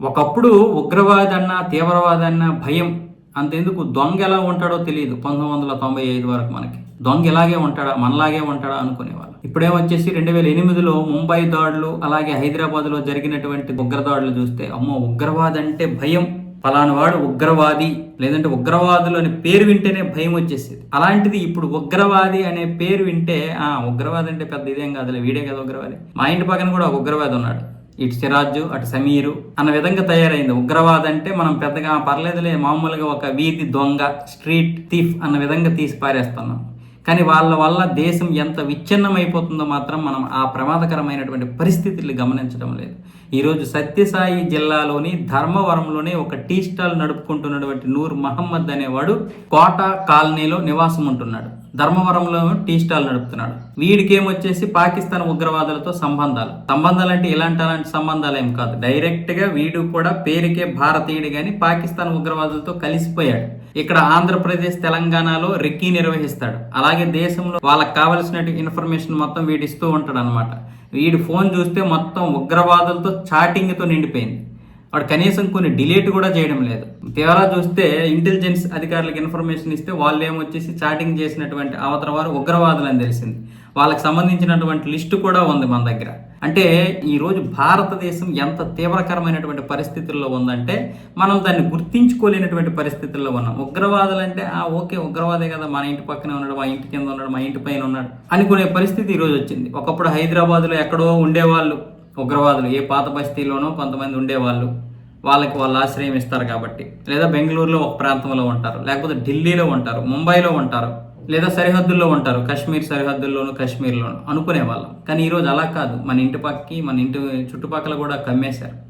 ఒకప్పుడు ఉగ్రవాదన్న తీవ్రవాదన్న భయం. అంతెందుకు? దొంగ ఎలా ఉంటాడో తెలియదు. పంతొమ్మిది వందల తొంభై ఐదు వరకు మనకి. దొంగ ఇలాగే ఉంటాడా? మనలాగే ఉంటాడా? అనుకునేవాళ్ళు. ఇప్పుడేమొచ్చేసి రెండు వేల ఎనిమిదిలో ముంబై దాడులు అలాగే హైదరాబాద్లో జరిగినటువంటి ఉగ్రదాడులు చూస్తే అమ్మో ఉగ్రవాదం అంటే భయం. ఫలానా వాడు ఉగ్రవాది. లేదంటే ఉగ్రవాదులు అనే పేరు వింటేనే భయం వచ్చేసేది. అలాంటిది ఇప్పుడు ఉగ్రవాది అనే పేరు వింటే ఆ ఉగ్రవాది అంటే పెద్ద ఇదేం కాదులే వీడే కదా ఉగ్రవాది. మా ఇంటి పక్కన కూడా ఒక ఉగ్రవాది ఉన్నాడు. ఇటు సిరాజు అటు సమీరు అన్న విధంగా తయారైంది. ఉగ్రవాదం అంటే మనం పెద్దగా పర్లేదులే మామూలుగా ఒక వీధి దొంగ స్ట్రీట్ థీఫ్ అన్న విధంగా తీసి పారేస్తున్నాం. కానీ వాళ్ళ వల్ల దేశం ఎంత విచ్ఛిన్నమైపోతుందో మాత్రం మనం ఆ ప్రమాదకరమైనటువంటి పరిస్థితులు గమనించడం లేదు. ఈరోజు సత్యసాయి జిల్లాలోని ధర్మవరంలోనే ఒక టీ స్టాల్ నడుపుకుంటున్నటువంటి నూర్ మహమ్మద్ అనేవాడు కోట కాలనీలో నివాసం ఉంటున్నాడు ధర్మవరంలో టీ స్టాల్ నడుపుతున్నాడు. వీడికి ఏమొచ్చేసి పాకిస్తాన్ ఉగ్రవాదులతో సంబంధాలు? సంబంధాలు అంటే ఇలాంటి అలాంటి సంబంధాలు ఏం కాదు. డైరెక్ట్గా వీడు కూడా పేరుకే భారతీయుడు కానీ పాకిస్తాన్ ఉగ్రవాదులతో కలిసిపోయాడు. ఇక్కడ ఆంధ్రప్రదేశ్ తెలంగాణలో రెక్కీ నిర్వహిస్తాడు. అలాగే దేశంలో వాళ్ళకి కావలసిన ఇన్ఫర్మేషన్ మొత్తం వీడిస్తూ ఉంటాడు అనమాట వీడి ఫోన్ చూస్తే మొత్తం ఉగ్రవాదులతో చాటింగ్తో నిండిపోయింది. వాడు కనీసం కొన్ని డిలీట్ కూడా చేయడం లేదు. తీరా చూస్తే ఇంటెలిజెన్స్ అధికారులకు ఇన్ఫర్మేషన్ ఇస్తే వాళ్ళు ఏమొచ్చేసి చాటింగ్ చేసినటువంటి అవతల వారు ఉగ్రవాదులు అని తెలిసింది. వాళ్ళకి సంబంధించినటువంటి లిస్టు కూడా ఉంది మన దగ్గర. అంటే ఈరోజు భారతదేశం ఎంత తీవ్రకరమైనటువంటి పరిస్థితుల్లో ఉందంటే మనం దాన్ని గుర్తించుకోలేనటువంటి పరిస్థితుల్లో ఉన్నాం. ఉగ్రవాదులు అంటే ఆ ఓకే ఉగ్రవాదే కదా మన ఇంటి పక్కనే ఉన్నాడు మా ఇంటి కింద ఉన్నాడు మా ఇంటి పైన ఉన్నాడు అనుకునే పరిస్థితి ఈరోజు వచ్చింది. ఒకప్పుడు హైదరాబాద్లో ఎక్కడో ఉండేవాళ్ళు. ఉగ్రవాదులు ఏ పాత బస్తీలోనో కొంతమంది ఉండేవాళ్ళు. వాళ్ళకి వాళ్ళు ఆశ్రయం ఇస్తారు కాబట్టి. లేదా బెంగళూరులో ఒక ప్రాంతంలో ఉంటారు. లేకపోతే ఢిల్లీలో ఉంటారు ముంబైలో ఉంటారు లేదా సరిహద్దుల్లో ఉంటారు. కాశ్మీర్ సరిహద్దుల్లోను కాశ్మీర్లోను అనుకునే వాళ్ళం కానీ ఈరోజు అలా కాదు. మన ఇంటి పక్కకి మన ఇంటి చుట్టుపక్కల కూడా కమ్మేశారు.